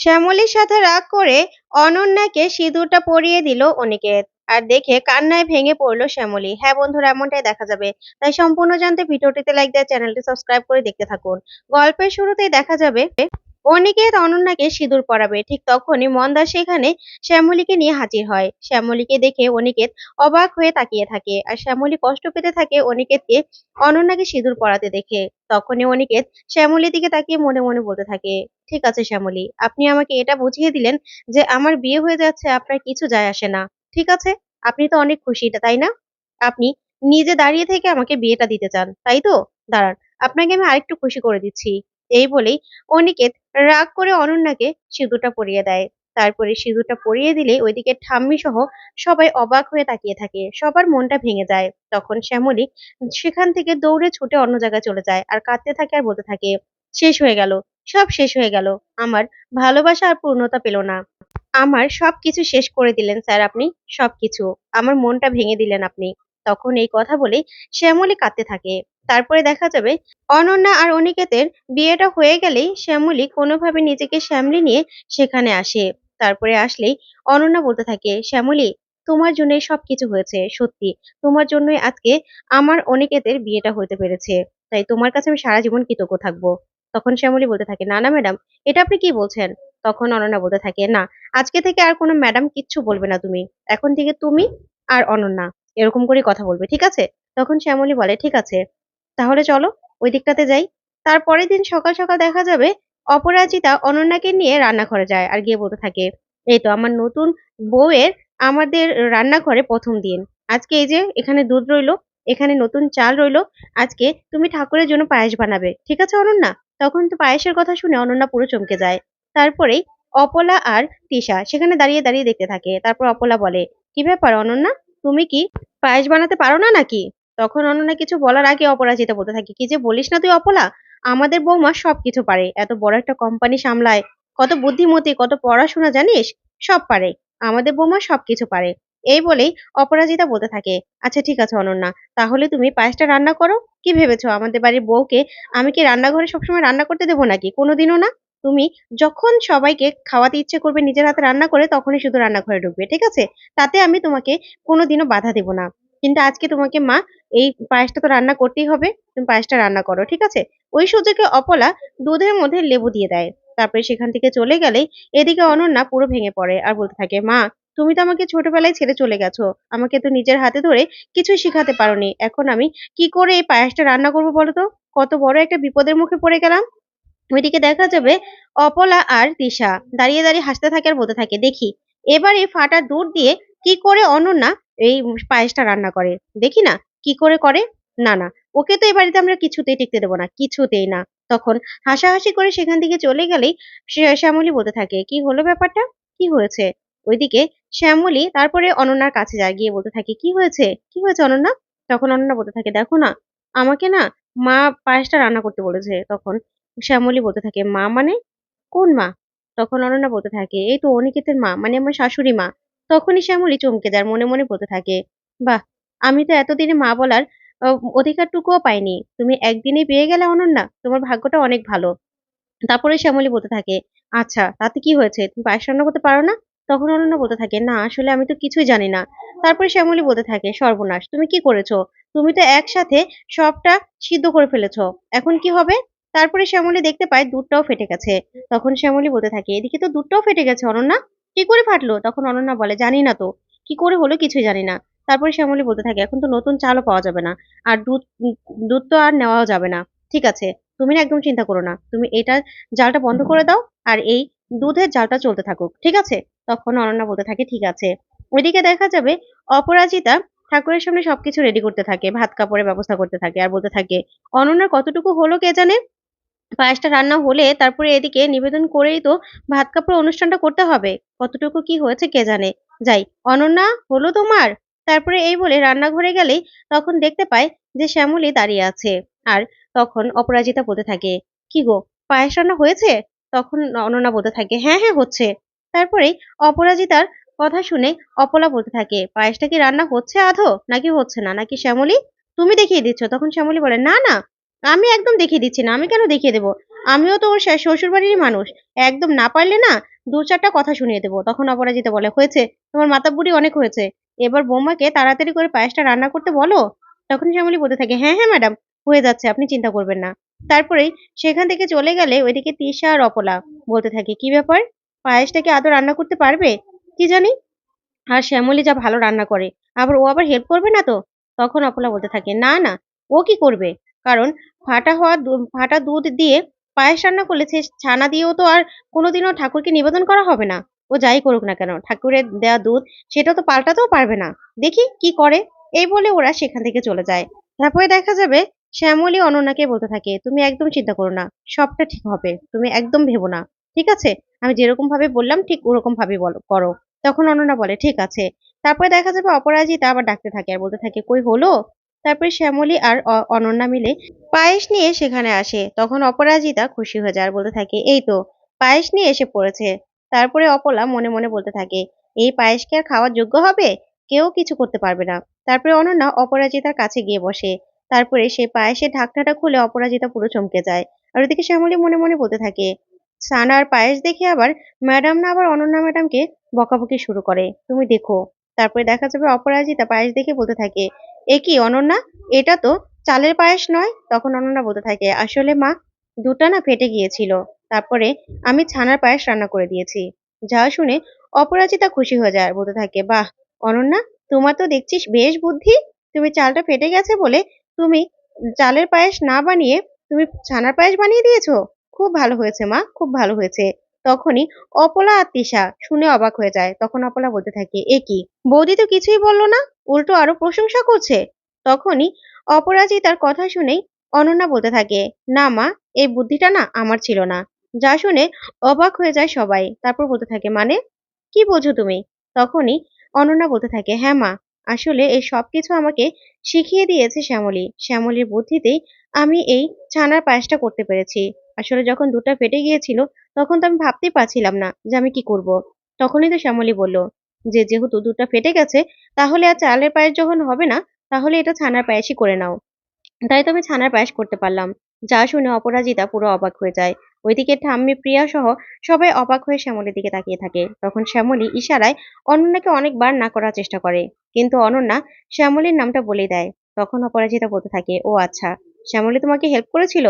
শ্যামলীর সাথে রাগ করে অনন্যাকে সিঁদুরটা পরিয়ে দিল অনিকেত। আর দেখে কান্নায় ভেঙে পড়ল শ্যামলী। হ্যাঁ বন্ধুরা, এমনটাই দেখা যাবে। তাই সম্পূর্ণ জানতে ভিডিওটিতে লাইক দেওয়া, চ্যানেলটি সাবস্ক্রাইব করে দেখতে থাকুন। গল্পের শুরুতেই দেখা যাবে অনিকেত অনন্যাকে সিঁদুর পরাবে, ঠিক তখনই মন্দার সেখানে শ্যামলীকে নিয়ে হাজির হয়। শ্যামলীকে দেখে অনিকেত অবাক হয়ে তাকিয়ে থাকে আর শ্যামলী কষ্ট পেতে থাকে অনিকেতকে অনন্যাকে সিঁদুর পরাতে দেখে। তখনই অনিকেত শ্যামলীর দিকে তাকিয়ে মনে মনে বলতে থাকে, ঠিক আছে শ্যামলী, আপনি আমাকে এটা বুঝিয়ে দিলেন যে আমার বিয়ে হয়ে যাচ্ছে, আপনার কিছু যায় আসে না। ঠিক আছে? আপনি তো অনেক খুশি তাই না? আপনি নিজে দাঁড়িয়ে থেকে আমাকে বিয়েটা দিতে চান, তাই তো? দাঁড়ান, আপনাকে আমি আরেকটু খুশি করে দিচ্ছি। এই বলেই অনিকেত রাগ করে অনন্যাকে সিঁদুরটা পরিয়ে দেয়। তারপরে সিঁদুরটা পরিয়ে দিলে ওইদিকে ঠাম্মি সহ সবাই অবাক হয়ে তাকিয়ে থাকে। সবার মনটা ভেঙে যায়। তখন শ্যামলী সেখান থেকে দৌড়ে ছুটে অন্য জায়গায় চলে যায় আর কাঁদতে থাকে আর বলতে থাকে, শেষ হয়ে গেল, সব শেষ হয়ে গেল। আমার ভালোবাসা আর পূর্ণতা পেল না। আমার সবকিছু শেষ করে দিলেন স্যার আপনি, সবকিছু। আমার মনটা ভেঙে দিলেন আপনি। তখন এই কথা বলে শ্যামলী কাঁদতে থাকে। তারপরে দেখা যাবে, অনন্যা আর অনিকেতের বিয়েটা হয়ে গেলেই শ্যামলী কোনোভাবে নিজেকে শ্যামলি নিয়ে সেখানে আসে। তারপরে আসলেই অনন্যা বলতে থাকে, শ্যামলী, তোমার জন্যই সবকিছু হয়েছে, সত্যি। তোমার জন্যই আজকে আমার অনিকেতের বিয়েটা হতে পেরেছে। তাই তোমার কাছে আমি সারা জীবন কৃতজ্ঞ থাকব। তখন শ্যামলী বলতে থাকে, না না, ম্যাডাম, এটা আপনি কি বলছেন? তখন অনন্যা বলতে থাকে, না, আজকে থেকে আর কোনো ম্যাডাম কিচ্ছু বলবে না তুমি। এখন থেকে তুমি আর অনন্যা এরকম করে কথা বলবে, ঠিক আছে? তখন শ্যামলী বলে, ঠিক আছে। তাহলে চলো ওই দিকটাতে যাই। তারপরের দিন সকাল সকাল দেখা যাবে অপরাজিতা অনন্যাকে নিয়ে রান্নাঘরে যায় আর গিয়ে বলতে থাকে, এই তো আমার নতুন বউয়ের আমাদের রান্নাঘরে প্রথম দিন। আজকে এই যে এখানে দুধ রইল, এখানে নতুন চাল রইল, আজকে তুমি ঠাকুরের জন্য পায়েস বানাবে। ঠিক আছে অনন্যা? তখন তো পায়েসের কথা শুনে অনন্যা পুরো চমকে যায়। তারপরেই অপলা আর তিশা সেখানে দাঁড়িয়ে দাঁড়িয়ে দেখতে থাকে। তারপর অপলা বলে, কি ব্যাপার অনন্যা? তুমি কি পায়েস বানাতে পারো না নাকি? তখন অনন্যা কিছু বলার আগে অপরাজিতা বলতে থাকে, কি যে বলিস না তুই অপলা? আমাদের বৌমা সবকিছু পারে। এত বড় একটা কোম্পানি সামলায়, কত বুদ্ধিমতী, কত পড়াশোনা, জানিস? সব পারে। আমাদের বৌমা সবকিছু পারে। এই বলেই অপরাজিতা বলতে থাকে আচ্ছা ঠিক আছে অনন্যা, তাহলে তুমি পায়েসটা রান্না করো। কি ভেবেছো? আমাদের বাড়ির বউকে আমি কি রান্নাঘরে সবসময় রান্না করতে দেবো নাকি? কোনোদিনও না। তুমি যখন সবাইকে খাওয়াতে ইচ্ছে করবে, নিজের হাতে রান্না করে, তখনই শুধু রান্নাঘরে ঢুকবে, ঠিক আছে? তাতে আমি তোমাকে কোনোদিনও বাধা দেবো না। কিন্তু আজকে তোমাকে মা এই পায়েসটা তো রান্না করতেই হবে, তুমি পায়েসটা রান্না করো, ঠিক আছে? ওই সুযোগে অপলা দুধের মধ্যে লেবু দিয়ে দেয়। তারপরে সেখান থেকে চলে গেলেই এদিকে অনন্যা পুরো ভেঙে পড়ে আর বলতে থাকে, মা, তুমি তো আমাকে ছোটবেলায় ছেড়ে চলে গেছো। আমাকে তো নিজের হাতে ধরে কিছুই শিখাতে পারোনি। এখন আমি কি করে এই পায়েসটা রান্না করব বলো তো? কত বড় একটা বিপদের মুখে পড়ে গেলাম। ওইদিকে দেখা যাবে অপলা আর তিশা দাঁড়িয়ে দাঁড়িয়ে হাসতে থাকে আর বলতে থাকে, দেখি, এবারে ফাটা দুধ দিয়ে কি করে অনন্যা এই পায়েসটা রান্না করে? দেখি না? কি করে করে? না না। ওকে তো এ বাড়িতে আমরা কিছুতেই টিকতে দেবো না, কিছুতেই না। তখন হাসাহাসি করে সেখান থেকে চলে গেলেই শ্যামলী বলতে থাকে, কি হলো ব্যাপারটা? কি হয়েছে? ওইদিকে শ্যামলী তারপরে অনন্যার কাছে যায়, গিয়ে বলতে থাকে, কি হয়েছে? কি হয়েছে অনন্যা? তখন অনন্যা বলতে থাকে, দেখো না, আমাকে না মা পায়েসটা রান্না করতে বলেছে। তখন শ্যামলী বলতে থাকে, মা মানে? কোন মা? তখন অনন্যা বলতে থাকে, এই তো অনিকেতের মা মানে আমার শাশুড়ি মা। তখনই শ্যামলী চমকে যায়, মনে মনে বলতে থাকে, বাহ আমি তো এতদিনে মা বলার অধিকারটুকুও পাইনি। তুমি একদিনেই পেয়ে গেলে অনন্যা, তোমার ভাগ্যটা অনেক ভালো। তারপরে শ্যামলী বলতে থাকে আচ্ছা তাতে কি হয়েছে? তুমি পায়েস রান্না করতে পারো না? তখন অনন্যা বলতে থাকে, না, আসলে আমি তো কিছুই জানি না। তারপরে শ্যামলী বলতে থাকে, সর্বনাশ, তুমি কি করেছ? তুমি তো একসাথে সবটা সিদ্ধ করে ফেলেছো। এখন কি হবে? তারপরে শ্যামলী দেখতে পায় দুধটাও ফেটে গেছে। তখন শ্যামলী বলতে থাকে, এদিকে তো দুধটাও ফেটে গেছে অনন্যা। কি করে ফাটলো? তখন অনন্যা বলে, জানি না তো। কি করে হলো কিছুই জানি না। তারপরে শ্যামলী বলতে থাকে, এখন তো নতুন চালও পাওয়া যাবে না। আর দুধ দুধ তো আর নেওয়াও যাবে না। ঠিক আছে, তুমি না একদম চিন্তা করো না। তুমি এটা জালটা বন্ধ করে দাও আর এই দুধের জালটা চলতে থাকুক। ঠিক আছে? তখন অনন্যা বলতে থাকে, ঠিক আছে। ওইদিকে দেখা যাবে অপরাজিতা ঠাকুরের সামনে সবকিছু রেডি করতে থাকে, ভাত কাপড়ের ব্যবস্থা করতে থাকে আর বলতে থাকে, অনন্যার কতটুকু হলো কে জানে? পায়েসটা রান্না হলে তারপরে এদিকে নিবেদন করেই তো ভাত কাপড় অনুষ্ঠানটা করতে হবে। কতটুকু কি হয়েছে কে জানে? যাই, অনন্যা, হলো তোমার? তারপরে এই বলে রান্নাঘরে গেলেই তখন দেখতে পায় যে শ্যামলী দাঁড়িয়ে আছে আর তখন অপরাজিতা বলতে থাকে, কি গো, পায়েস রান্না হয়েছে? তখন অনন্যা বলতে থাকে হ্যাঁ হ্যাঁ হচ্ছে। তারপরে অপরাজিতার কথা শুনে অপলা বলতে থাকে, পায়েসটা কি রান্না হচ্ছে আধো? নাকি হচ্ছে না? নাকি শ্যামলী? তুমি দেখিয়ে দিচ্ছ। তখন শ্যামলী বলে, না না, আমি একদম দেখিয়ে দিচ্ছি না, আমি কেন দেখিয়ে দেবো? আমিও তো ওর শ্বশুর বাড়িরই মানুষ, একদম না পারলে না দু চারটা কথা শুনিয়ে দেবো। তখন অপরাজিতা বলে, হয়েছে, তোমার মাথা বুড়ি অনেক হয়েছে। এবার বৌমাকে তাড়াতাড়ি করে পায়েসটা রান্না করতে বলো তখন শ্যামলী বলতে থাকে হ্যাঁ হ্যাঁ ম্যাডাম হয়ে যাচ্ছে, আপনি চিন্তা করবেন না। তারপরেই সেখান থেকে চলে গেলে ওইদিকে তিশা আর অপলা বলতে থাকে, কি ব্যাপার? পায়েসটা কি আদৌ রান্না করতে পারবে? কি জানি? আর শ্যামলী যা ভালো রান্না করে, আবার ও আবার হেল্প করবে না তো? তখন অপলা বলতে থাকে, না না, ও কি করবে? কারণ ফাটা হওয়া ফাটা দুধ দিয়ে পায়েস রান্না করলে সে ছানা দিয়েও তো আর কোনোদিনও ঠাকুরকে নিবেদন করা হবে না। ও যাই করুক না কেন, ঠাকুরের দেওয়া দুধ সেটা তো পাল্টাতেও পারবে না। দেখি কি করে। এই বলে ওরা সেখান থেকে চলে যায়। তারপরে দেখা যাবে শ্যামলী অনন্যাকে বলতে থাকে, তুমি একদম চিন্তা করো না, সবটা ঠিক হবে, তুমি একদম ভেবো না, ঠিক আছে? আমি যেরকম ভাবে বললাম, ঠিক ওরকম ভাবে বলো, করো। তখন অনন্যা বলে, ঠিক আছে। তারপরে দেখা যাবে অপরাজিতা আবার ডাকতে থাকে আর বলতে থাকে, কই হলো? তারপরে শ্যামলী আর অনন্যা মিলে পায়েস নিয়ে সেখানে আসে। তখন অপরাজিতা খুশি হয়ে যায় আর বলতে থাকে, এই তো, পায়েস নিয়ে এসে পড়েছে। তারপরে অপলা মনে মনে বলতে থাকে, এই পায়েস কি আর খাওয়ার যোগ্য হবে? কেউ কিছু করতে পারবে না। তারপরে অনন্যা অপরাজিতার কাছে গিয়ে বসে। তারপরে সেই পায়েসের ঢাকনাটা খুলে অপরাজিতা পুরো চমকে যায়। আর ওদিকে শ্যামলী মনে মনে বলতে থাকে, সানার পায়েস দেখে আবার ম্যাডাম না আবার অনন্যা ম্যাডামকে বকাবকি শুরু করে। তুমি দেখো। তারপরে দেখা যাবে অপরাজিতা পায়েস দেখে বলতে থাকে, এ কি অনন্যা? এটা তো চালের পায়েস নয়? তখন অনন্যা বলতে থাকে, আসলে মা, দুটা না ফেটে গিয়েছিল। তারপরে আমি ছানার পায়েস রান্না করে দিয়েছি। যা শুনে অপরাজিতা খুশি হয়ে যায় বলতে থাকে, বাহ, অনন্যা, তোমার তো দেখছিস বেশ বুদ্ধি। তুমি চালটা ফেটে গেছে বলে তুমি চালের পায়েস না বানিয়ে তুমি ছানার পায়েস বানিয়ে দিয়েছ? খুব ভালো হয়েছে মা, খুব ভালো হয়েছে তখনই অপলা আর তিশা শুনে অবাক হয়ে যায়। তখন অপলা বলতে থাকে, এ কি? বৌদি তো কিছুই বলল না? উল্টো আরও প্রশংসা করছে তখনই অপরাজিতার কথা শুনেই অনন্যা বলতে থাকে, না মা, এই বুদ্ধিটা না আমার ছিল না। যা শুনে অবাক হয়ে যায় সবাই। তারপর বলতে থাকে মানে? কি বোঝো তুমি? তখনই অনন্যা বলতে থাকে হ্যাঁ মা, আসলে এই সব কিছু আমাকে শিখিয়ে দিয়েছে শ্যামলী। শ্যামলীর বুদ্ধিতেই আমি এই ছানার পায়েসটা করতে পেরেছি। আসলে যখন দুধটা ফেটে গিয়েছিল, তখন তো আমি ভাবতেই পারছিলাম না যে আমি কি করব। তখনই তো শ্যামলী বলল, যে যেহেতু দুধটা ফেটে গেছে, তাহলে আর চালের পায়েস যখন হবে না, তাহলে এটা ছানার পায়েসই করে নাও। তাই তো আমি ছানার পায়েস করতে পারলাম। যা শুনে অপরাজিতা পুরো অবাক হয়ে যায়। ওইদিকে ঠাম্মি, প্রিয়া সহ সবাই অবাক হয়ে শ্যামলের দিকে তাকিয়ে থাকে। তখন শ্যামলী ইশারায় অনন্যাকে অনেকবার না করার চেষ্টা করে। কিন্তু অনন্যা শ্যামলীর নামটা বলে দেয়। তখন অপরাজিতা বলতে থাকে, ও আচ্ছা শ্যামলী তোমাকে হেল্প করেছিল?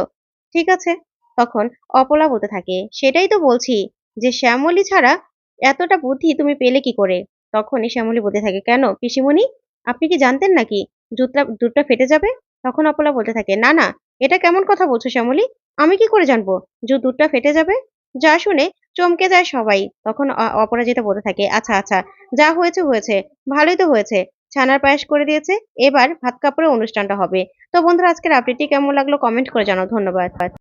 ঠিক আছে। তখন অপলা বলতে থাকে, সেটাই তো বলছি যে শ্যামলী ছাড়া এতটা বুদ্ধি তুমি পেলে কি করে? তখনই শ্যামলী বলতে থাকে, কেন, পিসিমণি, আপনি কি জানতেন নাকি দুধটা দুধটা ফেটে যাবে? তখন অপলা বলতে থাকে, না না, এটা কেমন কথা বলছো শ্যামলী? আমি কি করে জানব? যে দুধটা ফেটে যাবে? যা শুনে চমকে যায় সবাই। তখন অপরাজিতা বলতে থাকে আচ্ছা আচ্ছা যা হয়েছে হয়েছে। ভালোই তো হয়েছে। ছানার পায়েস করে দিয়েছে। এবার ভাত কাপড়ের অনুষ্ঠানটা হবে। তো বন্ধুরা, আজকের আপডেটটি কেমন লাগল? কমেন্ট করে জানাও। ধন্যবাদ।